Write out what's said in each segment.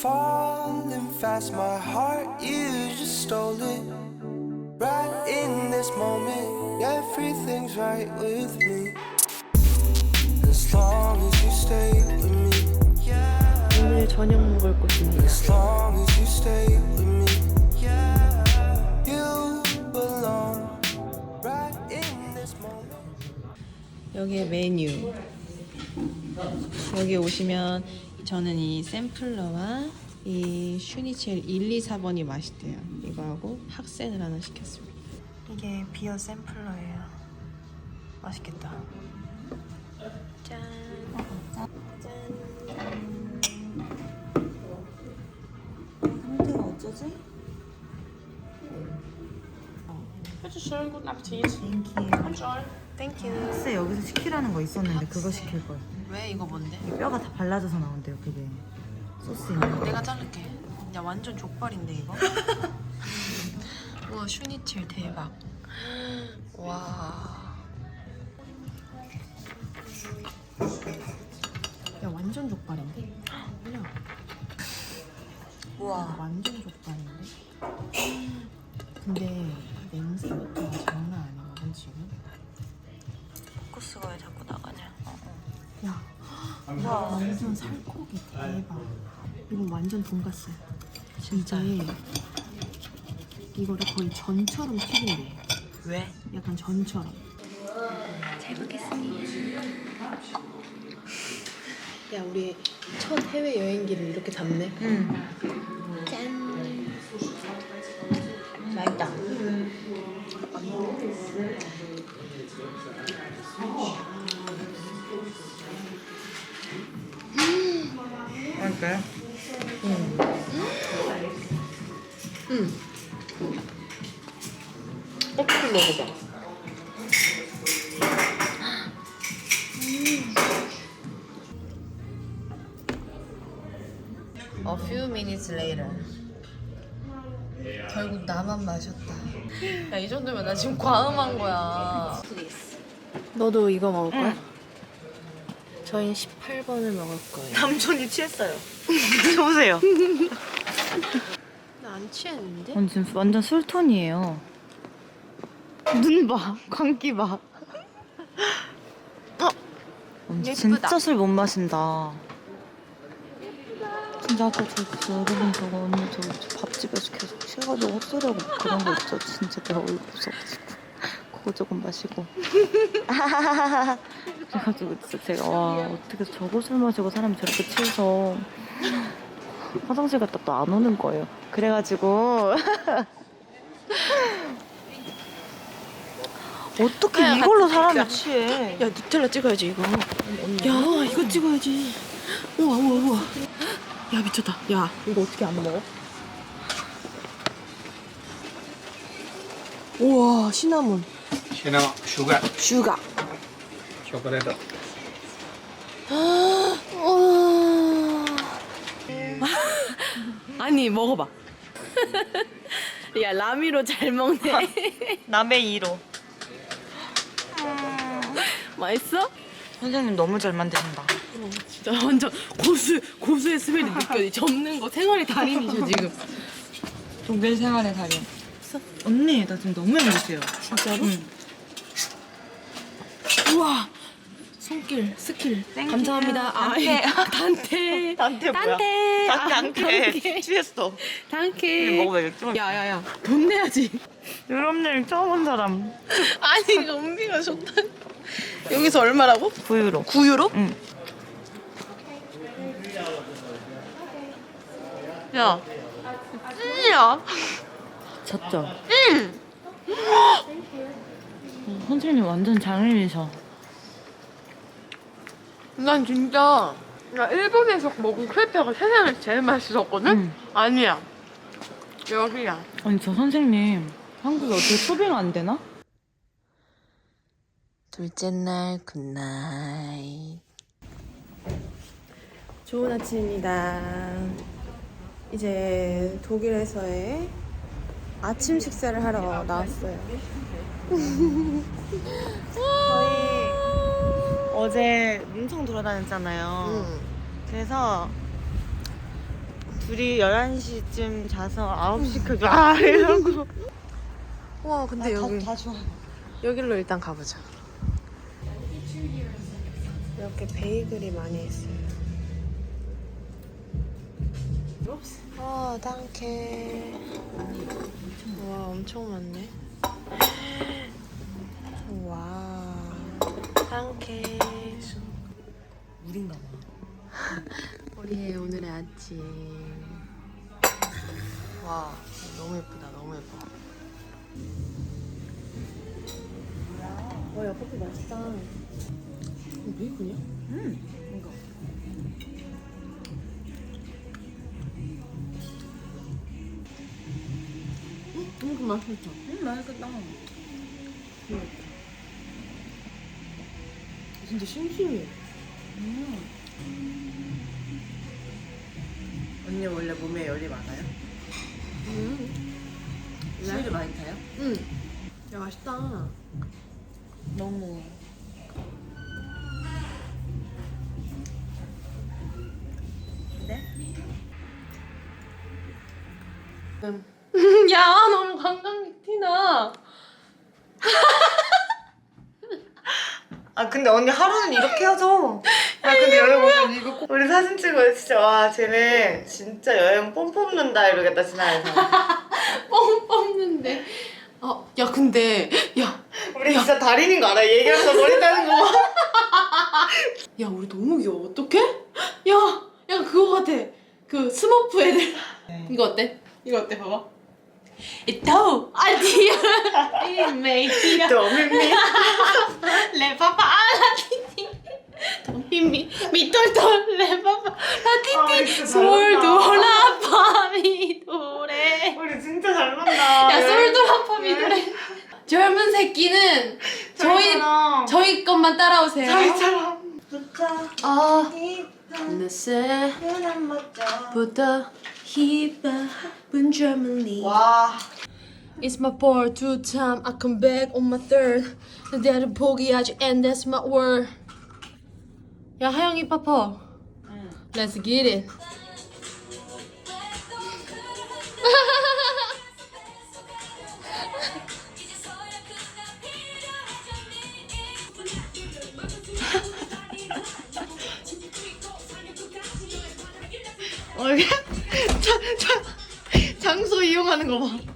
falling fast. My heart, you just stole it. Right in this moment, everything's right with me. As long as you stay with me, yeah. 오늘 저녁 먹을 곳입니다. As long as you stay with me, yeah. You belong right in this moment. 여기에 메뉴. 여기 오시면 저는 이 샘플러와 이 슈니첼 1, 2, 4번이 맛있대요. 이거하고 학센을 하나 시켰습니다. 이게 비어 샘플러예요. 맛있겠다. 짠. 상태가 어쩌지? Bitteschön, guten Appetit. 땡큐. Enjoy. 땡큐. 학세 여기서 시키라는 거 있었는데 그거 시킬 걸. 왜 이거 뭔데? 이 뼈가 다 발라져서 나온대요 그게. 소스 있는 거. 내가 자를게. 야 완전 족발인데 이거. 우와 슈니첼 대박. 와. 야 완전 족발인데? 야. 우와 완전 족발인데? 근데 냄새부터가 장난 아니거든 지금. 포커스가 왜 자꾸 와 완전 살코기 대박. 이건 완전 돈가스. 진짜? 이거를 거의 전처럼 튀긴대. 왜? 약간 전처럼. 잘 먹겠습니다. 야 우리 첫 해외 여행기를 이렇게 담네. 응. 짠. 맛있다. 맛있어요? 응. 어떻게 먹어봐. A few minutes later. 결국 나만 마셨다. 야, 이 정도면 나 지금 과음한 거야. 너도 이거 먹을 거야? 저희는 18번을 먹을 거예요. 남촌이 취했어요. 보세요. 나 안 취했는데? 완전 완전 술톤이에요. 눈 봐, 광기 봐. 어, 언니 예쁘다. 진짜 술 못 마신다. 진짜 아까 저, 저 여러분 저거 언니 저, 저 밥집에서 계속 취해가지고 헛소리하고 그런 거 있죠. 진짜 내가 어이가 없어가지고 그거 조금 마시고. 그래가지고 진짜 제가 와 어떻게 술 마시고 사람이 저렇게 취해서 화장실 갔다 또 안 오는 거예요. 그래가지고 어떻게 야, 이걸로 찍자. 취해? 야 누텔라 찍어야지 이거. 야 이거 찍어야지. 우와 우와 우와. 야 미쳤다. 야 이거 어떻게 안 먹어? 우와 시나몬. Cinnamon, sugar, 슈가. chocolate. 우와. 아니 먹어봐. 야 라미로 잘 먹네. 남의 2로. 맛있어? 선생님 너무 잘 만드신다. 진짜 완전 고수 고수의 스멜이 느껴지. 접는 거 생활의 달인이셔 지금. 독일 생활의 달인. 언니, 나 지금 너무 행복해요. 진짜로? 응. 우와 손길 스킬 땡큐. 감사합니다. 단테. 아, 단테 단테 뭐야? 단테 아, 단테. 취했어. 단테 이거 먹어봐, 이거 좀. 야야야 돈 내야지. 유럽 여행 처음 온 사람. 아니 이거 은비가 좋다. 여기서 얼마라고? 9유로. 9유로? 응. 야 찐이야. 졌죠? 응. 선생님 완전 장인이셔. 난 진짜 나 일본에서 먹은 크레페가 세상에서 제일 맛있었거든? 응. 아니야. 여기야. 아니 저 선생님 한국에 어떻게 소비가 안 되나? 둘째 날 굿나잇. 좋은 아침입니다. 이제 독일에서의 아침 식사를 하러 나왔어요. 저희 어제 엄청 돌아다녔잖아요. 응. 그래서 둘이 11시쯤 자서 9시까지 아 이러고 와 근데 여기 다, 다 좋아 여기로 일단 가보자. 이렇게 베이글이 많이 있어요. 아, 땅케. 와, 엄청 많네. 와, 땅케. 물인가 봐 우리의 오늘의 아침. 와, 너무 예쁘다, 너무 예뻐. 와, 야, 커피 맛있다. 이거 베이컨이야? 음 이거 이거 맛있다. 음 맛있겠다 진짜 심심해. 언니 원래 몸에 열이 많아요? 음. 수유를 많이 타요? 응. 야, 맛있다. 너무 근데 언니 하루는 이렇게 하죠. 아 근데 여러분 이거 꼭 우리 사진 찍어요 진짜 와 쟤네 진짜 여행 뽐 뽑는다 이러겠다 지나에서. 뻥 뽑는데. 어, 야, 근데, 야, 우리 진짜 달인인 거 알아? 얘기하면서 머리 따는 거. 야, 우리 너무 귀여워. 어떡해? 야, 야, 그거 같아. 그 스머프 애들. 이거 어때? 이거 어때? 봐봐. 이따오 아디야 이메이야 또 미미. 레파파 아라티티 도미미 미돌돌 레파파 아, 우리 라티티 진짜 솔도라파 미도레 우리 진짜 잘 만나. 야 솔도라파 미도레 젊은 새끼는 저희 저희처럼. 저희 것만 따라오세요. 저희처럼. 아. 어느새. 부터 힙합은 Germany 와. It's my fourth two time I come back on my third 내를 포기하지 and that's my word 야 하영이 파퍼 Let's get it 어 이 장소 이용하는 거 봐.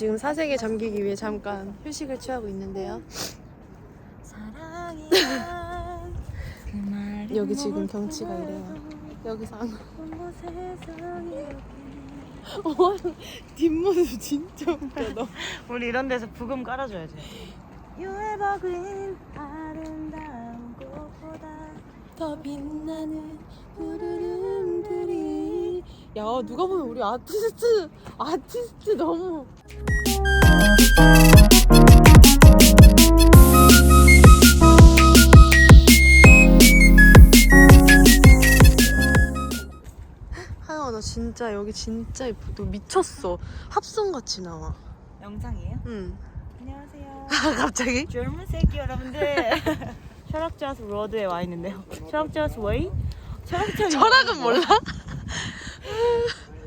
지금 사색에 잠기기 위해 잠깐 휴식을 취하고 있는데요. 여기 지금 경치가 이래요. 여기서 안 어, 뒷모습 진짜 웃겨 너. 우리 이런 데서 부금 깔아줘야지. 더 빛나는 푸르름들이 야 누가 보면 우리 아티스트 아티스트 너무 하영아 나 진짜 여기 진짜 예쁘다 너 미쳤어 합성같이 나와 영상이에요? 응 안녕하세요 아, 갑자기? 젊은 새끼 여러분들 철학자스 로드에 와 있는데요 철학자스 웨이? 철학자 철학은 몰라?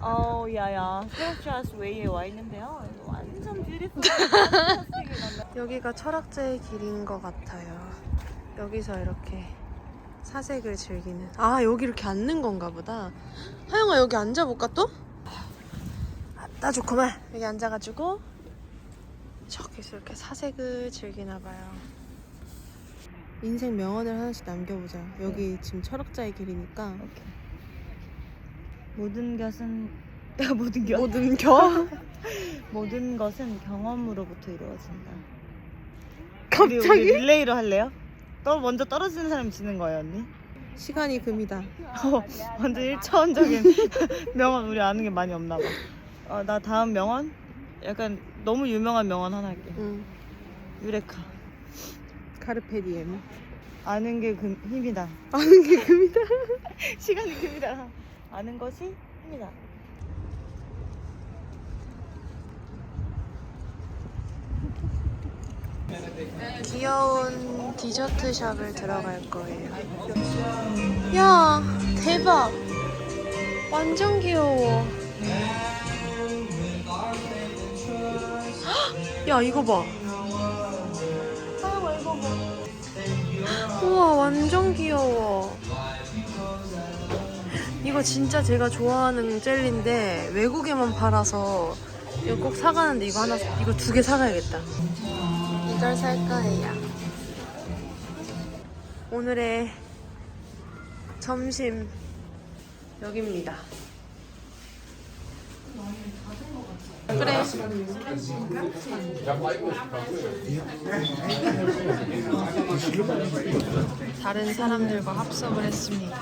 어, 야야. 철학자스 웨이에 와 있는데요. 완전 뷰티풀. 여기가 철학자의 길인 것 같아요. 여기서 이렇게 사색을 즐기는. 아 여기 이렇게 앉는 건가 보다. 하영아 여기 앉아볼까 또? 아따 좋구만. 여기 앉아가지고 저기서 이렇게 사색을 즐기나 봐요. 인생 명언을 하나씩 남겨보자. 여기 지금 철학자의 길이니까 모든 것은 모든 것 모든 겨 모든 것은 경험으로부터 이루어진다. 갑자기? 우리, 우리 릴레이로 할래요? 또 먼저 떨어지는 사람이 지는 거예요, 언니? 시간이 금이다. 어, 완전 1차원적인 명언 우리 아는 게 많이 없나 봐. 어, 나 다음 명언? 약간 너무 유명한 명언 하나 할게. 응. 유레카. 카르페 디엠. 아는 게 금, 힘이다. 아는 게 금이다. 시간이 금이다. 아는 것이 힘이다. 귀여운 디저트 샵을 들어갈 거예요. 야, 대박. 완전 귀여워. 헉! 야, 이거 봐. 하영아, 이거 봐. 우와, 완전 귀여워. 이거 진짜 제가 좋아하는 젤리인데 외국에만 팔아서 이거 꼭 사가는데 이거 하나 이거 두 개 사가야겠다. 이걸 살 거예요. 오늘의 점심 여기입니다. 그래. 다른 사람들과 합석을 했습니다.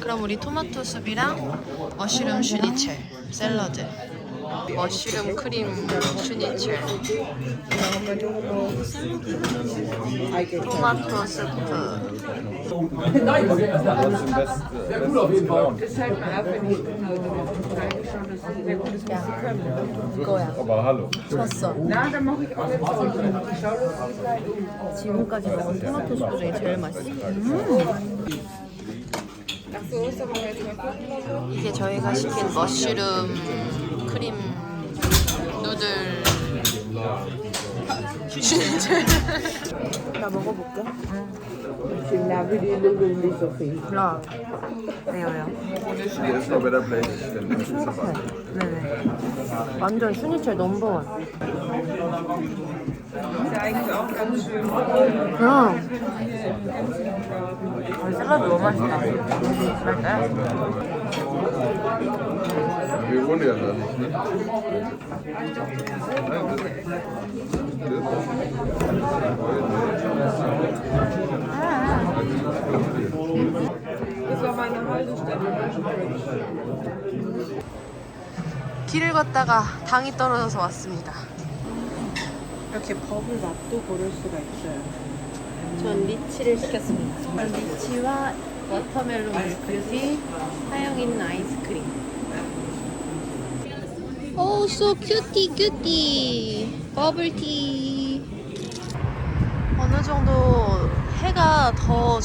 그럼 우리 토마토 숲이랑 머쉬룸 슈니첼 샐러드. 머쉬룸 크림 슈니첼. 토마토 스프 이거야. 쳤어. 지금까지 먹은 토마토 스프 중에 제일 맛있어 이게 저희가 시킨 머쉬룸 크림 누들. 나 먹어볼게 ist noch wieder Blade. Ich bin nicht dabei. 네네 완전 슈니첼 넘버원 응 아, 샐러드 너무 맛있다 맛있어요? Wir wohnen ja da nicht, ne? 길을 걷다가 당이 떨어져서 왔습니다. 이렇게 버블 맛도 고를 수가 있어요. 전 리치를 시켰습니다. 리치와 워터멜론 밀크티, 하영이는 아이스크림. 오, so cutie cutie. 버블티. 어느 정도 해가 더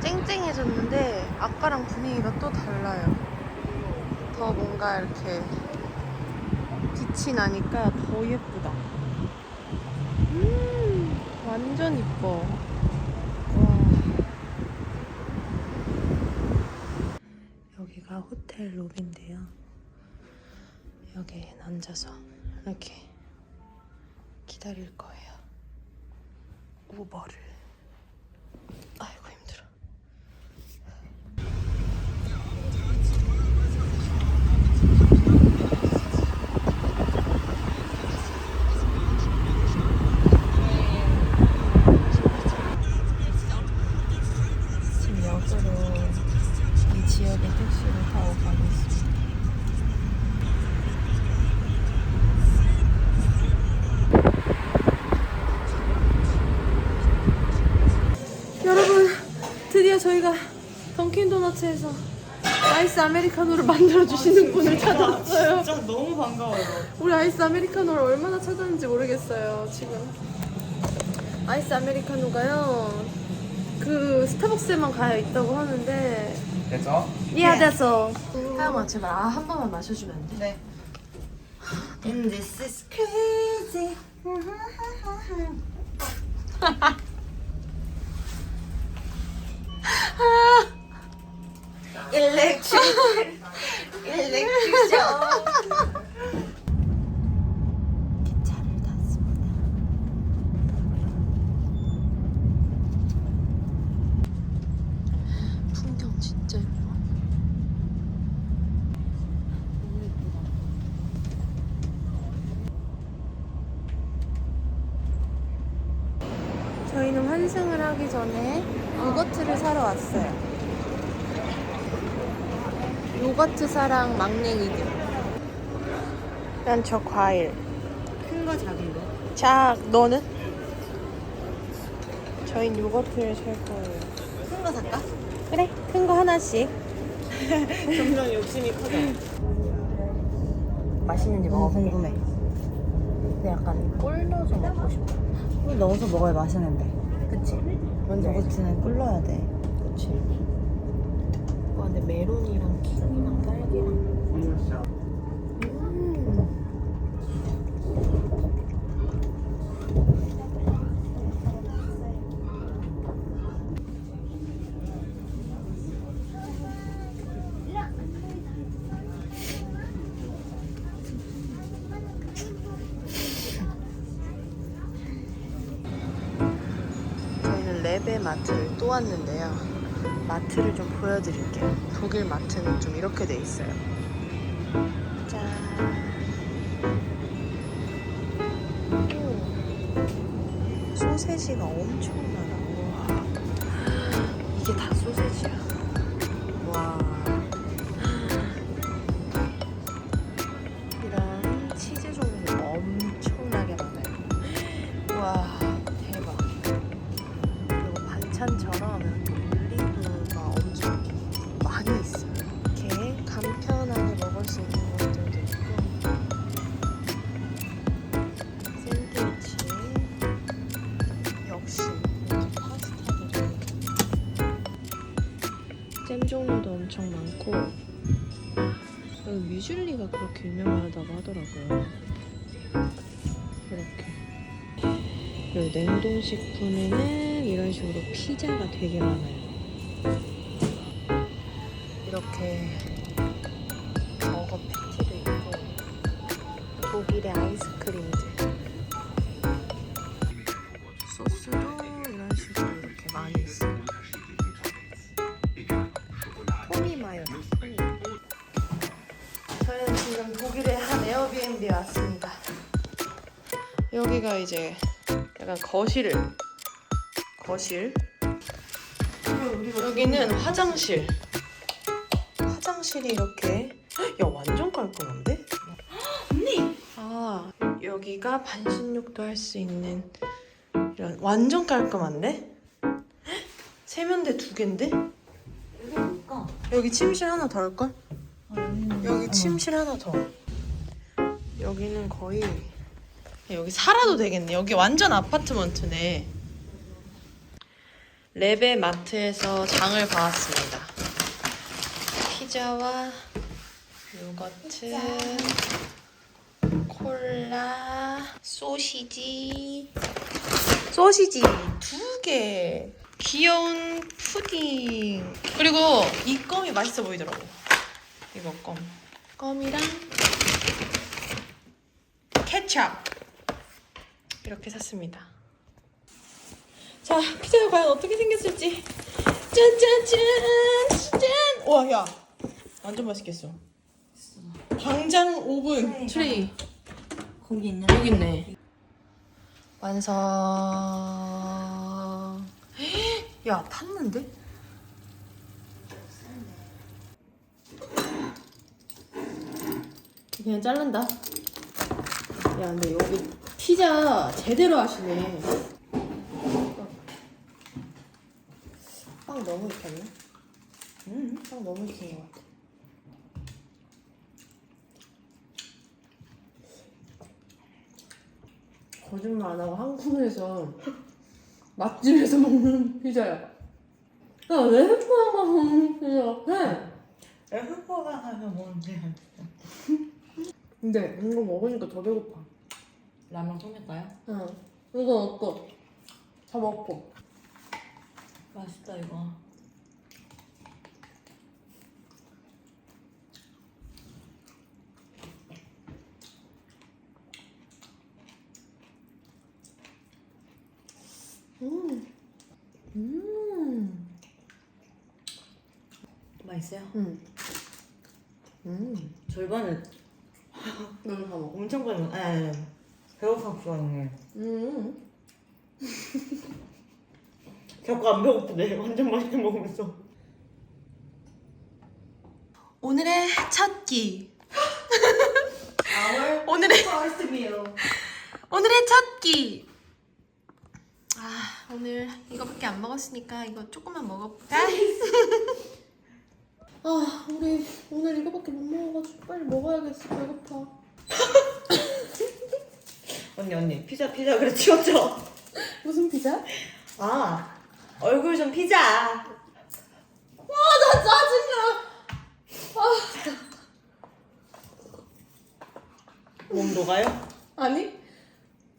쨍쨍해졌는데 아까랑 분위기가 또 달라요. 더 뭔가 이렇게 빛이 나니까 더 예쁘다. 음, 완전 이뻐. 와. 여기가 호텔 로비인데요. 여기에 앉아서 이렇게 기다릴 거예요. 우버를. 저희가 던킨 도너츠에서 아이스 아메리카노를 만들어 주시는 분을 찾았어요. 진짜 너무 반가워요. 우리 아이스 아메리카노를 얼마나 찾았는지 모르겠어요 지금. 아이스 아메리카노가요. 그 스타벅스에만 가야 있다고 하는데. 됐어? 미안해서. 하영아 제발 아, 한 번만 마셔주면 안 돼? 네. And this is crazy. Electric. Electric siya. Oh. 요거트 사랑 막냉이들. 난 저 과일. 큰 거 작은데? 자, 너는? 저희 요거트를 살 거예요. 큰 거 살까? 그래, 큰 거 하나씩. 점점 욕심이 커져. 맛있는지 먹어보게. 궁금해. 근데 약간 꿀 넣어서 먹고 싶어. 꿀 넣어서 먹어야 맛있는데. 그치? 뭔지 요거트는 꿀 넣어야 돼. 그치? 와, 근데 메론이랑 키위랑 딸기랑. 음. 저희는 랩의 마트를 또 왔는데요. 마트를 좀 보여드릴게요. 독일 마트는 좀 이렇게 돼 있어요. 짠. 오. 소세지가 엄청 많아. 와. 이게 다 소세지야. 엄청 많고 여기 뮤즐리가 그렇게 유명하다고 하더라고요. 이렇게 그리고 냉동식품에는 이런 식으로 피자가 되게 많아요. 이렇게 지금 독일의 한 에어비앤비에 왔습니다. 여기가 이제 약간 거실 거실 여기는 화장실 화장실이 이렇게 야 완전 깔끔한데? 언니 아 여기가 반신욕도 할 수 있는 이런 완전 깔끔한데? 세면대 두 개인데? 여기 침실 하나 더 할걸? 여기 침실 하나 더 여기는 거의 여기 살아도 되겠네. 여기 완전 아파트먼트네. 레베 마트에서 장을 봐왔습니다. 피자와 요거트, 콜라, 소시지, 소시지 두 개, 귀여운 푸딩. 그리고 이 껌이 맛있어 보이더라고. 이거 껌. 껌이랑 케찹. 이렇게 샀습니다. 자, 피자가 과연 어떻게 생겼을지. 짠짠짠! 짠! 와, 야. 완전 맛있겠어. 당장 오븐 트레이. 거기 있는 여기 있네. 완성. 야, 탔는데? 그냥 자른다. 야, 근데 여기 피자 제대로 하시네. 빵 너무 익혔네. 음, 빵 너무 익힌 것 같아. 거짓말 안 하고 한국에서 맛집에서 먹는 피자야. 야, 왜 흑포가 먹는 피자 같아? 에어컨가 가면 뭔지. 게 아니야. 근데 이거 먹으니까 더 배고파. 라면 통일까요? 응. 이건 어떠? 다 먹고. 맛있다 이거. 음. 음. 맛있어요? 음. 음. 먹어. 엄청 아니. 배고팠어 언니 음. 자꾸 안 배고프대 완전 맛있게 먹으면서 오늘의 첫 끼. 오늘의 오늘의 첫 끼. 아 오늘 이거밖에 안 먹었으니까 이거 조금만 먹어볼까? 아 우리 오늘 이거밖에 못 먹어가지고 빨리 먹어야겠어 배고파. 언니 언니 피자 피자 그래 치웠죠? 무슨 피자? 아 얼굴 좀 피자 나 짜증나. 몸 녹아요? 아니?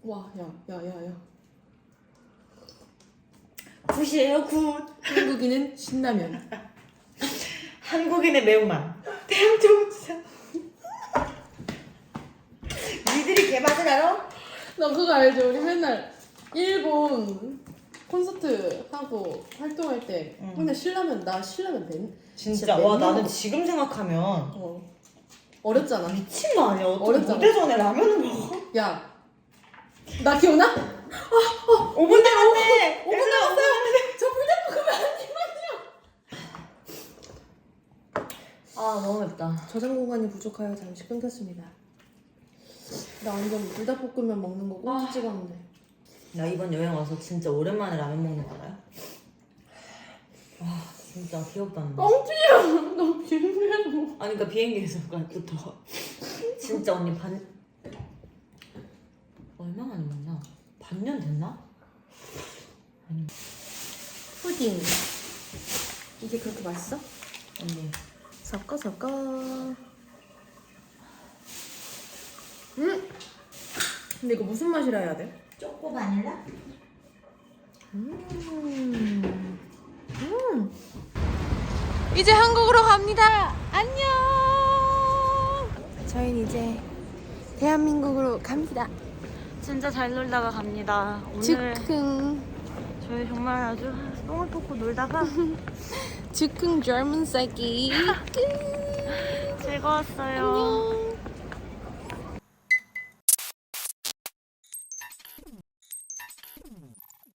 와, 야, 야, 야, 야. 굿이에요 굿 한국인은 신라면. 한국인의 매운맛 대한민국 니들이 개맛을 알아? 너 그거 알지? 우리 맨날 일본 콘서트 하고 활동할 때 응. 맨날 신라면 나 신라면 맨 진짜 와 맨날 나는 먹- 지금 생각하면 어 어렸잖아. 미친 거 아니야 어렸잖아. 무대 전에 라면을 먹어? 야, 나 기억나? 5분 남았네 5분 남았어요. 저 불닭볶음면 아 너무 맵다 저장 공간이 부족하여 잠시 끊겼습니다. 나 완전 불닭볶음면 먹는 거꼭 찍었는데. 나 이번 여행 와서 진짜 오랜만에 라면 먹는 거 알아요? 와 진짜 기억도 안 나. 뻥치야. 너 비밀로. 아니 그러니까 비행기에서부터 진짜 언니 반 얼마 만에 먹나? 반년 됐나? 푸딩. 이게 그렇게 맛있어? 언니 섞어 섞어. 음. 근데 이거 무슨 맛이라 해야 돼? 초코 바닐라? 음. 음. 이제 한국으로 갑니다. 안녕. 저희는 이제 대한민국으로 갑니다. 진짜 잘 놀다가 갑니다. 오늘 즉흥 저희 정말 아주 똥을 뽑고 놀다가 즉흥 젊은 새끼. 즐거웠어요. 안녕.